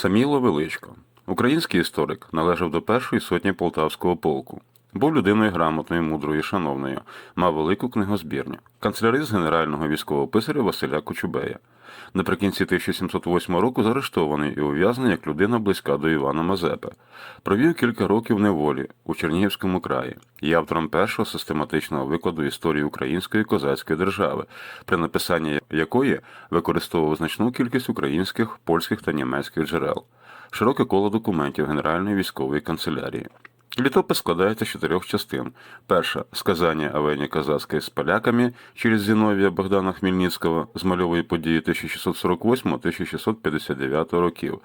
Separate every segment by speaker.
Speaker 1: Саміло Величко, український історик, належав до першої сотні полтавського полку. Був людиною грамотною, мудрою, шановною, мав велику книгозбірню. Канцелярист генерального військового писаря Василя Кочубея. Наприкінці 1708 року заарештований і ув'язнений як людина близька до Івана Мазепи. Провів кілька років неволі у Чернігівському краї. Є автором першого систематичного викладу історії української козацької держави, при написанні якої використовував значну кількість українських, польських та німецьких джерел, широке коло документів Генеральної військової канцелярії. Літопис складається з чотирьох частин. Перша сказання Авені Казацької з поляками через Зіновія Богдана Хмельницького з мальової події 1648-1659 років,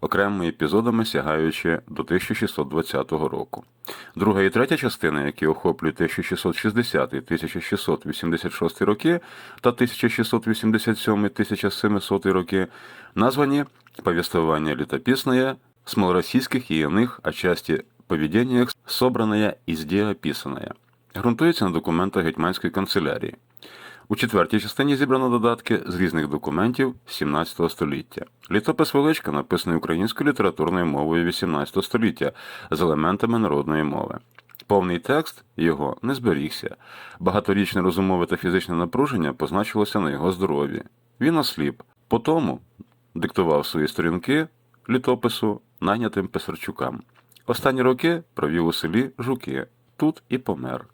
Speaker 1: окремими епізодами сягаючи до 1620 року. Друга і третя частини, які охоплюють 1660-1686 роки та 1687-1700 роки, названі «Повествование летописное», с малороссийских и иных, отчасти поведениях, собранное і описанное. Ґрунтується на документах Гетьманської канцелярії. У четвертій частині зібрано додатки з різних документів 17 століття. Літопис Величка написаний українською літературною мовою 18 століття з елементами народної мови. Повний текст його не зберігся. Багаторічне розумове та фізичне напруження позначилося на його здоров'ї. Він осліп. По тому диктував свої сторінки літопису найнятим писарчукам. Останні роки провів у селі Жуки. Тут і помер.